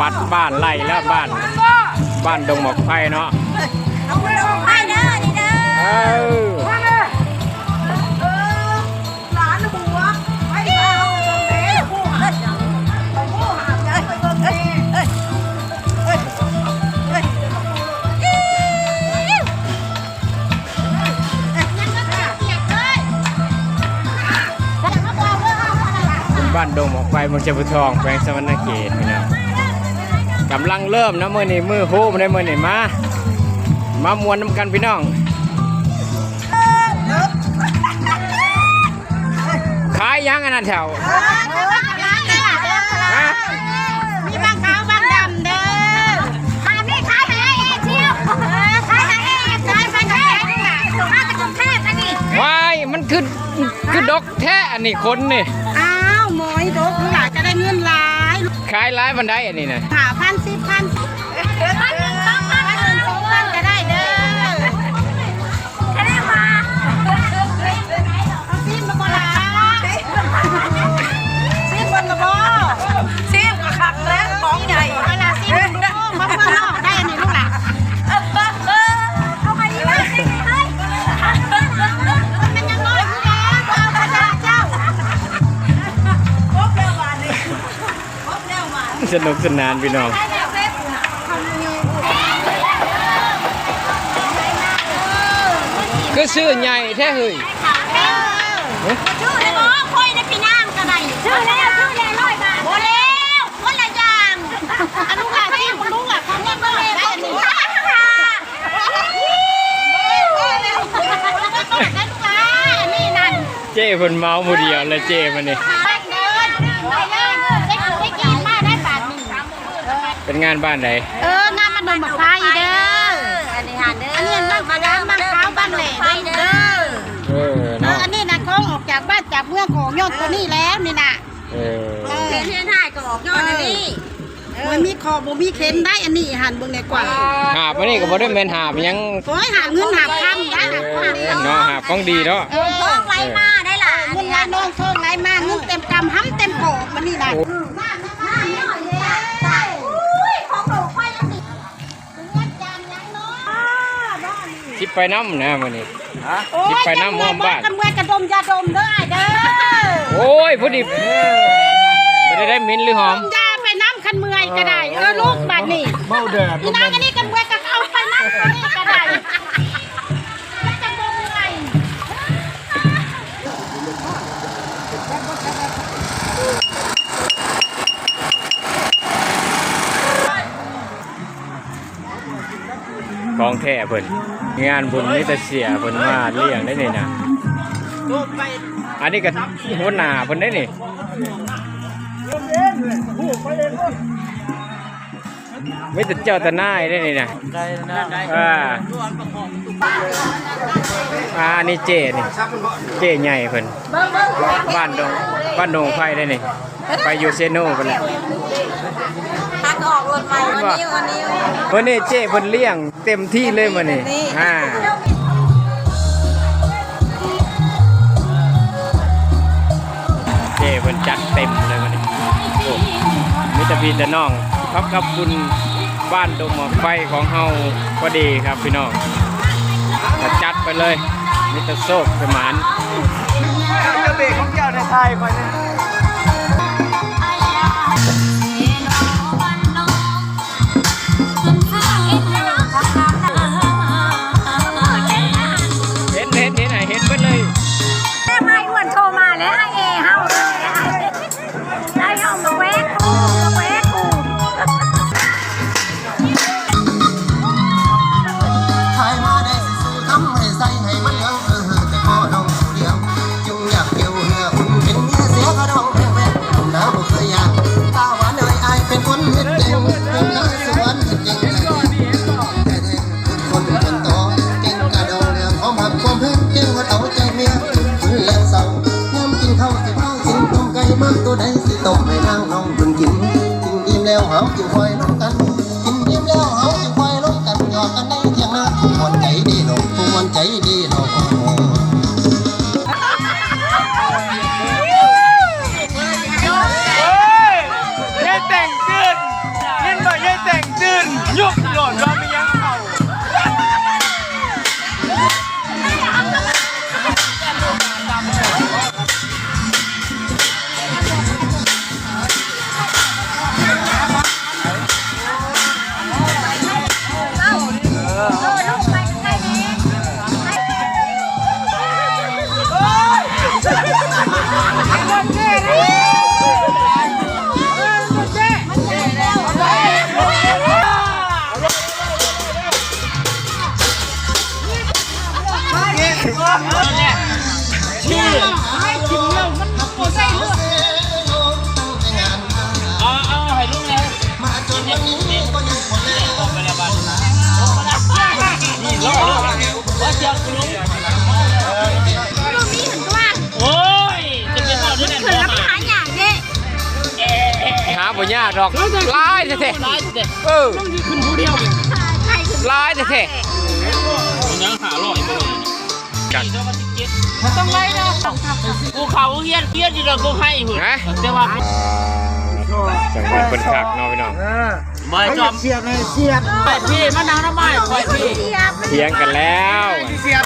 ปัดบ้านไล่แล้วบ้าน บ้านดงหมอกไฟเนาะเอาไปเอาไปเด้อนี่เด้เออมาเลยเออหลานหัวไปเอาเด้ผู้หาไปผู้หาใจไปเบิ่งเอ้ยเอ้ยเอ้ยเอ้ยยังก็เปียกเลยแต่มาบอกว่าเอาอะไรล่ะเป็นบ้านดงหมอกไฟเมืองเชียงทองแขวงสวรรณเขตพี่น้อง กำลังเริ่มนะมือนี้มือโฮมในมือนี้มามามวนน้ำกันพี่น้อง ขายยังอันนั้นแถวฮะมีบางขาวบางดำเด้อขายไม่ขายให้เองเชียวขายให้เองขายไปขายให้น่ะมาจากกรุงเทพนะนี่วายมันคือคือดอกแท้อันนี้คนนี่ อ้าวหมอยดกหลายจะได้เงินหลาย ขายร้ายบันไดอันนี้นะหาพันสิบ สนุกสนานพี่น้องก็ซื้อใหญ่แท้เฮ้ยชื่อเลยบ่ค่อยได้พี่นางก็ได้ชื่อแล้วชื่อแล้วร้อยบาทบ่แล้วคนละอย่างอนลูกานที่ลุงอะของเงินบ่แล้วได้อันนี้ได้ลูกหลาเจ้เพิ่นเมาผู้เดียวแล้วเจ้มันนี่ เป็นงานบ้านไหนเอองานมันโดนบักพายเด้อ อันนี้หันเด้อ อันนี้บ้านมาดามบ้านขาวบ้านแหล่เด้อ เออเอเนาะออันนี้นะของออกจากบ้านจากเมืองของยอดตัวนี้แล้วนี่น่ะเออเขียนเทียนถ่ายก็ออกยอดอันนี้มันมีคอบ่มีเข็นได้อันนี้หันเบิ่งในกว่าหาบอันนี้ก็บ่ได้แม่นหาบหยังโอ้ยหาเงินหาคำได้เอหาคอเนาะหาบของดีเนาะ เออทองไหลมาได้ล่ะเงินไหลน้องทองไหลมาเงินเต็มกำห้ำเต็มกอบมันนี่ได้ขอ ไปน้ำนะมื้อนี้โอ้ยสิไปน้ำม่วงบ้านกันเมื่อกระดมยาดมเด้อไอ้เด้อโอ้ยผู้ดีบ่ได้ได้เหมิ้นหรือหอมยาไปน้ำคันเมื่อยก็ได้เออลูกบัดนี่เมาแดดพี่นางอันนี้กันเมื่อยก็เอาไปน้ำคันนี้ก็ได้ แท้เพิ่นงานบุญนี่แต่เสียเพิ่นมาเลี้ยงได้นี่นะอันนี้ก็หัวหน้าเพิ่นได้นี่ไม่แต่เจ้าแต่นายได้นี่นะอ่าอ่าอันนี้เจนี่เจใหญ่เพิ่นบ้านดงบ้านดงไฟได้นี่ไปอยู่เซโนเพิ่นแหละพัก ออกรถใหม่วันนี้วันนี้เพิ่นนี่เจ้เพิ่นเลี้ยงเต็มที่เลยมื้อนี้อ่าเจ้เพิ่นจัดเต็มเลยมื้อนี้โอ้มิตรพี่แต่น้องครับกับคุณบ้านดงหมอกไฟของเฮาพอดีครับพี่น้องก็จัดไปเลยมิตรโซกสมานจะเบรกของเจ้าในไทยไปเนี่ อ้ นอิ่มแล้ เอาเอาให้ลุงเลยมาจนวันนี้ก็ยังคนแรกไปแล้วบ้านนี่รอรอว่าเจ้าคุณลุงลูกนี้ถึงว่าโอ้ยจะเป็นเราด้วยคือรับหาอย่างนี้หาบ่ยากดอกลายแท้ๆเออใครถึงลายแท้ยังหาลอยเลย กันต้องไรนะกูเขาเฮียนเฮียนที่เรากูให้หุ่นนะแต่ว่าจังหวัดเป็นคักเนาะพี่น้องไม่จอมเสียบเลยเสียบไปพี่มะนาวน้ำไม้ไปพี่เสียบเถียงกันแล้วมวนผู้เดียว